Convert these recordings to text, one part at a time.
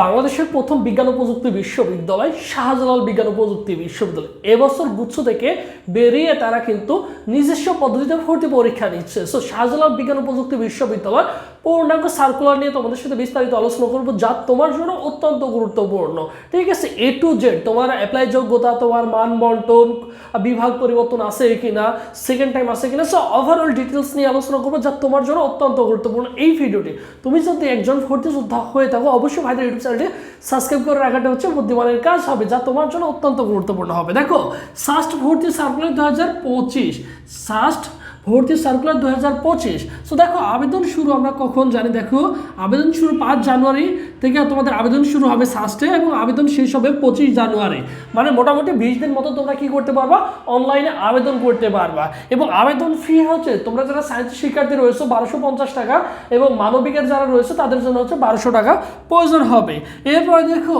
বাংলাদেশের প্রথম বিজ্ঞান ও প্রযুক্তি বিশ্ববিদ্যালয়, শাহজালাল বিজ্ঞান ও প্রযুক্তি বিশ্ববিদ্যালয়। এবছর গুচ্ছ থেকে বেরিয়ে তারা কিন্তু নিজস্ব পদ্ধতিতে ভর্তি পরীক্ষা নিচ্ছে। সো শাহজালাল বিজ্ঞান ও প্রযুক্তি বিশ্ববিদ্যালয় পূর্ণাঙ্গ সার্কুলার নিয়ে তোমাদের সাথে বিস্তারিত আলোচনা করব, যা তোমার জন্য অত্যন্ত গুরুত্বপূর্ণ। ঠিক আছে? এ টু জেড তোমার অ্যাপ্লাই যোগ্যতা, তোমার মান বন্টন বিভাগ পরিবর্তন আছে কিনা সেকেন্ড টাইম আছে কিনা সো ওভারঅল ডিটেলস নিয়ে আলোচনা করব, যা তোমার জন্য অত্যন্ত গুরুত্বপূর্ণ। এই ভিডিওটি তুমি যদি একজন ভর্তি যোদ্ধা হয়ে থাকো, অবশ্যই ভাইদের ইউটিউব চ্যানেলটি সাবস্ক্রাইব করে রাখাটা হচ্ছে বুদ্ধিমানের কাজ হবে, যা তোমার জন্য অত্যন্ত গুরুত্বপূর্ণ হবে। দেখো সাস্ট ভর্তি সার্কুলার দু হাজার পঁচিশ সাস্ট ভর্তি সার্কুলার দু হাজার পঁচিশ। সো দেখো, আবেদন শুরু আমরা কখন জানি? দেখো, আবেদন শুরু পাঁচ জানুয়ারি থেকে তোমাদের আবেদন শুরু হবে সাস্টে এবং আবেদন শেষ হবে পঁচিশ জানুয়ারি। মানে মোটামুটি বিশ দিন মতো তোমরা কি করতে পারবা? অনলাইনে আবেদন করতে পারবা। এবং আবেদন ফি হচ্ছে, তোমরা যারা সায়েন্স শিক্ষার্থী রয়েছে, বারোশো পঞ্চাশ টাকা এবং মানবিকের যারা রয়েছে, তাদের জন্য হচ্ছে বারোশো টাকা প্রয়োজন হবে। এরপরে দেখো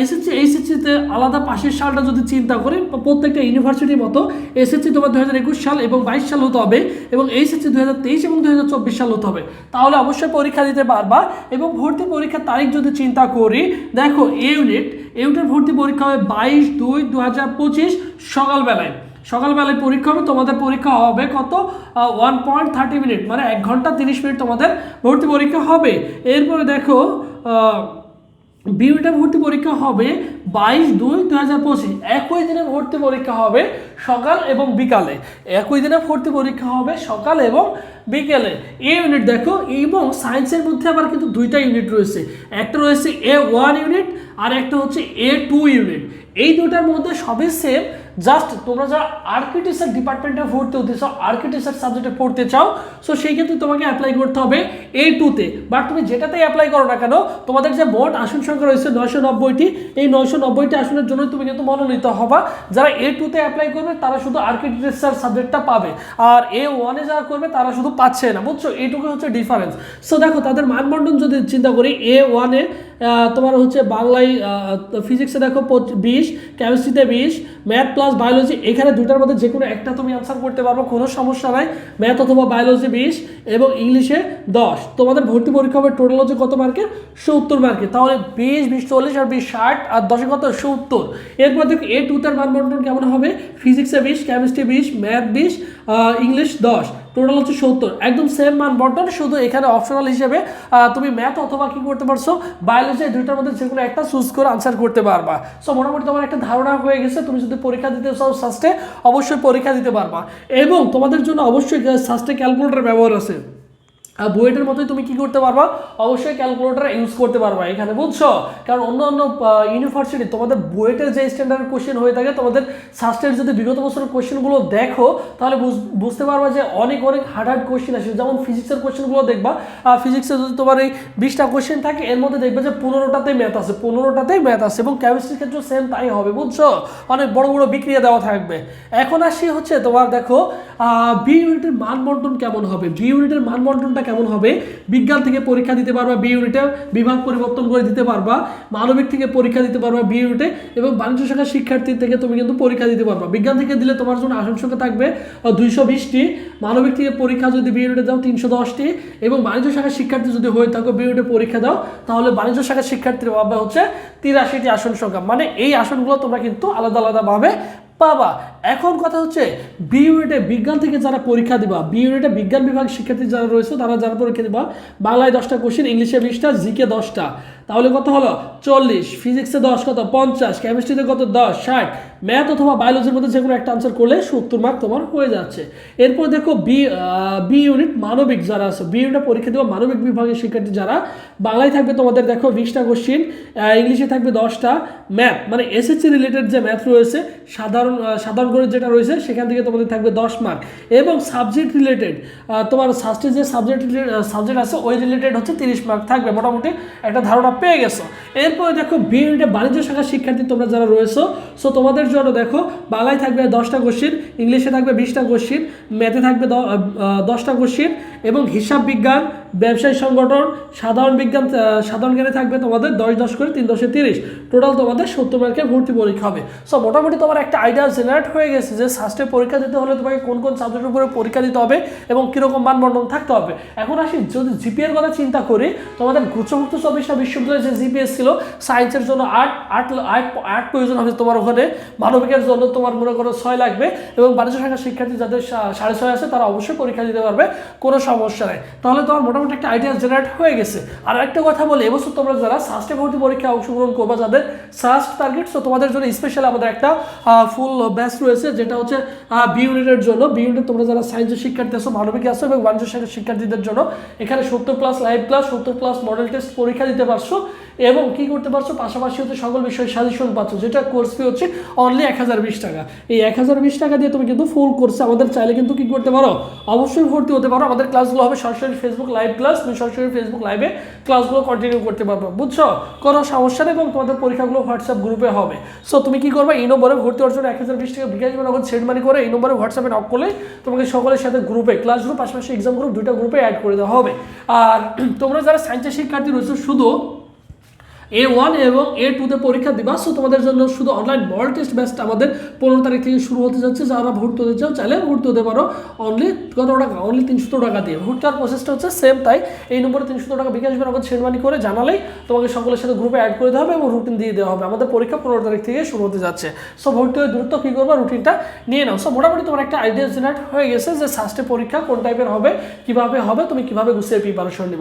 এসএসসি এইচএসসিতে আলাদা পাশের সালটা যদি চিন্তা করি, প্রত্যেকটা ইউনিভার্সিটির মতো এসএসসি তোমার দু হাজার একুশ সাল এবং বাইশ সাল হতে হবে এবং এইচএসসি দু হাজার তেইশ এবং দু হাজার চব্বিশ সাল হতে হবে। তাহলে অবশ্যই পরীক্ষা দিতে পারবা এবং ভর্তি পরীক্ষার তারিখ যদি চিন্তা করি, দেখো এ ইউনিট এ ইউনিটের ভর্তি পরীক্ষা হবে বাইশ দুই দু হাজার পঁচিশ সকালবেলায়। সকালবেলায় পরীক্ষা হবে, তোমাদের পরীক্ষা হবে কত? ওয়ান পয়েন্ট থার্টি মিনিট মানে এক ঘণ্টা তিরিশ মিনিট তোমাদের ভর্তি পরীক্ষা হবে। এরপরে দেখো বিউটা ভর্তি পরীক্ষা হবে বাইশ দুই দু হাজার পঁচিশ। একই দিনে ভর্তি পরীক্ষা হবে সকাল এবং বিকালে। একই দিনে ভর্তি পরীক্ষা হবে সকাল এবং বিকেলে। এ ইউনিট দেখো, এবং সায়েন্সের মধ্যে আবার কিন্তু দুইটা ইউনিট রয়েছে। একটা রয়েছে এ ওয়ান ইউনিট আর একটা হচ্ছে এ টু ইউনিট এই দুটার মধ্যে সবই সেম জাস্ট তোমরা যারা আর্কিটেকচার ডিপার্টমেন্টে ভর্তি হতে চাও আর্কিটেকচার সাবজেক্টে পড়তে চাও সো সেই ক্ষেত্রে তোমাকে অ্যাপ্লাই করতে হবে এ টুতে বাট তুমি যেটাতে অ্যাপ্লাই করো না কেন, তোমাদের যে মোট আসন সংখ্যা রয়েছে নয়শো নব্বইটি, এই নয়শো নব্বইটি আসনের জন্য তুমি কিন্তু মনোনীত হবা। যারা এ টুতে অ্যাপ্লাই করবে, তারা শুধু আর্কিটেকচার সাবজেক্টটা পাবে। আর এ ওয়ানে যারা করবে, তারা শুধু পাচ্ছে না। বুঝছ? এইটুকু হচ্ছে ডিফারেন্স সো দেখো, তাদের মানবন্টন যদি চিন্তা করি এ ওয়ানে তোমার হচ্ছে বাংলায় ফিজিক্সে দেখো বিশ কেমিস্ট্রিতে বিশ ম্যাথ প্লাস বায়োলজি এখানে দুটার মধ্যে যে কোনো একটা তুমি আনসার করতে পারব, কোনো সমস্যা নাই। ম্যাথ অথবা বায়োলজি বিশ এবং ইংলিশে দশ। তোমাদের ভর্তি পরীক্ষা হবে টোটাল হচ্ছে কত মার্কের সত্তর মার্কে তাহলে বিশ বিশ চল্লিশ আর বিশ ষাট আর দশে কত? সত্তর। এরপর দেখো এ টুতের মান বন্টন কেমন হবে? ফিজিক্সে বিশ কেমিস্ট্রি বিশ ম্যাথ বিশ ইংলিশ দশ। টোটাল হচ্ছে সত্তর। একদম সেম মান বন্টন শুধু এখানে অপশনাল হিসেবে তুমি ম্যাথ অথবা কি করতে পারছ বায়োলজি এই দুইটার মধ্যে যে কোনো একটা চুজ করে আনসার করতে পারবা। সো মোটামুটি তোমার একটা ধারণা হয়ে গেছে, তুমি যদি পরীক্ষা দিতে চাও সাস্টে অবশ্যই পরীক্ষা দিতে পারবা। এবং তোমাদের জন্য অবশ্যই সাস্টে ক্যালকুলেটর ব্যবহার আছে। বুয়েটের মতোই তুমি কি করতে পারবা? অবশ্যই ক্যালকুলেটর ইউজ করতে পারবা এখানে, বুঝছ? কারণ অন্য অন্য ইউনিভার্সিটি তোমাদের বুয়েটের যে স্ট্যান্ডার্ড কোশ্চেন হয়ে থাকে, তোমাদের সাস্টের যদি বিগত বছরের কোশ্চেনগুলো দেখো, তাহলে বুঝতে পারবা যে অনেক অনেক হার্ড হার্ড কোশ্চেন আসে। যেমন ফিজিক্সের কোশ্চেনগুলো দেখবা ফিজিক্সে যদি তোমার এই বিশটা কোশ্চেন থাকে, এর মধ্যে দেখবে যে পনেরোটাতেই ম্যাথ আছে, পনেরোটাতেই ম্যাথ আছে এবং কেমিস্ট্রির ক্ষেত্রে সেম তাই হবে, বুঝছ? অনেক বড় বড় বিক্রিয়া দেওয়া থাকবে। এখন আসি হচ্ছে তোমার দেখো বি ইউনিটের মান বন্টন কেমন হবে? বি ইউনিটের মান বন্টনটা কেমন হবে? বিজ্ঞান থেকে পরীক্ষা দিতে পারবা বি ইউনিটে বিভাগ পরিবর্তন করে দিতে পারবা, মানবিক থেকে পরীক্ষা দিতে পারবা বি ইউনিটে এবং বাণিজ্য শাখার শিক্ষার্থী থেকে তুমি কিন্তু পরীক্ষা দিতে পারবা। বিজ্ঞান থেকে দিলে তোমার জন্য আসন সংখ্যা থাকবে দুইশো বিশটি। মানবিক থেকে পরীক্ষা যদি বি ইউনিটে দাও, তিনশো দশটি। এবং বাণিজ্য শাখার শিক্ষার্থী যদি হয়ে থাকো বি ইউনিটে পরীক্ষা দাও, তাহলে বাণিজ্য শাখার শিক্ষার্থীর পাবে হচ্ছে তিরাশিটি আসন সংখ্যা। মানে এই আসনগুলো তোমরা কিন্তু আলাদা আলাদাভাবে পাবা। এখন কথা হচ্ছে বি ইউনিটে বিজ্ঞান থেকে যারা পরীক্ষা দিবা বি ইউনিটে বিজ্ঞান বিভাগ শিক্ষার্থী যারা রয়েছে, তারা যারা পরীক্ষা দিবা, বাংলায় দশটা কোশ্চেন ইংলিশে বিশটা জিকে দশটা। তাহলে কত হলো? চল্লিশ। ফিজিক্সে দশ কত? পঞ্চাশ। কেমিস্ট্রিতে কত? দশ, ষাট। ম্যাথ অথবা বায়োলজির মধ্যে যে কোনো একটা আনসার করলে সত্তর মার্ক তোমার হয়ে যাচ্ছে। এরপর দেখো বি বি ইউনিট মানবিক যারা আছে বি ইউনিটে পরীক্ষা দেওয়া মানবিক বিভাগের শিক্ষার্থী যারা, বাংলায় থাকবে তোমাদের দেখো বিশটা কোশ্চিন ইংলিশে থাকবে দশটা। ম্যাথ মানে এসএসসি রিলেটেড যে ম্যাথ রয়েছে, সাধারণ সাধারণ করে যেটা রয়েছে, সেখান থেকে তোমাদের থাকবে দশ মার্ক এবং সাবজেক্ট রিলেটেড তোমার সাস্টে যে সাবজেক্ট সাবজেক্ট আছে, ওই রিলেটেড হচ্ছে তিরিশ মার্ক থাকবে। মোটামুটি একটা ধারণা পেয়ে গেছো। এরপরে দেখো বি বাণিজ্য শাখার শিক্ষার্থী তোমরা যারা রয়েছো সো তোমাদের জন্য দেখো বাংলায় থাকবে দশটা কোশ্চিন ইংলিশে থাকবে বিশটা কোশ্চিন ম্যাথে থাকবে দশটা কোশ্চিন এবং হিসাব বিজ্ঞান, ব্যবসায়ী সংগঠন, সাধারণ বিজ্ঞান সাধারণ জ্ঞানে থাকবে তোমাদের দশ দশ করে তিন দশে তিরিশ। টোটাল তোমাদের সত্তর মার্কের ভর্তি পরীক্ষা হবে। সো মোটামুটি তোমার একটা আইডিয়া জেনারেট হয়ে গেছে যে সাস্টে পরীক্ষা দিতে হলে তোমাকে কোন কোন সাবজেক্টের উপরে পরীক্ষা দিতে হবে এবং কীরকম মানবন্ধন থাকতে হবে। এখন আসি, যদি জিপিএর কথা চিন্তা করি, তোমাদের গুচ্ছমুক্ত চব্বিশটা বিশ্ববিদ্যালয়ে যে জিপিএস ছিল সায়েন্সের জন্য আট আট আট প্রয়োজন হবে তোমার ওখানে। মানবিকের জন্য তোমার মনে করো ছয় লাগবে এবং বাণিজ্য শাখার শিক্ষার্থী যাদের সাড়ে ছয় আছে তারা অবশ্যই পরীক্ষা দিতে পারবে। কোনো সমস্যা নেই। তাহলে তোমার মোটামুটি একটা আইডিয়া জেনারেট হয়ে গেছে। আর একটা কথা বলি, এবছর তোমরা যারা সাস্টে ভর্তি পরীক্ষায় অংশগ্রহণ করবে, যাদের সাস্ট টার্গেট তো তোমাদের জন্য স্পেশাল আমাদের একটা ফুল ব্যাচ রয়েছে, যেটা হচ্ছে বি ইউনিটের জন্য। বি ইউনিট তোমরা যারা সায়েন্সের শিক্ষার্থী আছো, মানবিক আছো এবং বাণিজ্য শাখার শিক্ষার্থীদের জন্য, এখানে সত্তর প্লাস লাইভ ক্লাস সত্তর প্লাস মডেল টেস্ট পরীক্ষা দিতে পারছ এবং কি করতে পারছ? পাশাপাশি হচ্ছে সকল বিষয়ে সাজেশন পাচ্ছ, যেটা কোর্স ফি হচ্ছে অনলি এক হাজার বিশ টাকা। এই এক হাজার বিশ টাকা দিয়ে তুমি কিন্তু ফুল কোর্সে আমাদের চাইলে কিন্তু কি করতে পারো? অবশ্যই ভর্তি হতে পারো। আমাদের ক্লাসগুলো হবে সরাসরি ফেসবুক লাইভ ক্লাস তুমি সরাসরি ফেসবুক লাইভে ক্লাসগুলো কন্টিনিউ করতে পারবে, বুঝছ? কোনো সমস্যা নেই এবং তোমাদের পরীক্ষাগুলো হোয়াটসঅ্যাপ গ্রুপে হবে। সো তুমি কি করবে? এই নম্বরে ভর্তি হওয়ার জন্য এক হাজার বিশ টাকা বিকাশ নগদ সেন্ড মানি করে, এই নম্বরে হোয়াটসঅ্যাপে নক করলে তোমাকে সকলের সাথে গ্রুপে ক্লাস গ্রুপ পাশাপাশি এক্সাম গ্রুপ দুইটা গ্রুপে অ্যাড করে দেওয়া হবে। আর তোমরা যারা সায়েন্সের শিক্ষার্থী রয়েছে, শুধু এ ওয়ান এবং এ টুতে পরীক্ষা দিবা। সো তোমাদের জন্য শুধু অনলাইন মল টেস্ট ব্যাচটা আমাদের পনেরো তারিখ থেকে শুরু হতে যাচ্ছে। যারা ভর্তি হতে চাও, চাইলে ভর্তি হতে পারো। অনলি কত টাকা? অনলি তিনশো টাকা দিয়ে। ভর্তি হওয়ার প্রসেসটা হচ্ছে সেম তাই। এই নম্বরে তিনশো টাকা বিকাশ বের সেন্ড মানি করে জানালেই তোমাকে সকলের সাথে গ্রুপে অ্যাড করে দেওয়া হবে এবং রুটিন দিয়ে দেওয়া হবে। আমাদের পরীক্ষা পনেরো তারিখ থেকে শুরু হতে যাচ্ছে। সো ভর্তি হয়ে দ্রুত কী করবা? রুটিনটা নিয়ে নাও। সো মোটামুটি তোমার একটা আইডিয়া জেনারেট হয়ে গেছে যে সাস্টে পরীক্ষা কোন টাইপের হবে, কীভাবে হবে, তুমি কীভাবে গুছিয়ে প্রিপারেশন নিবা।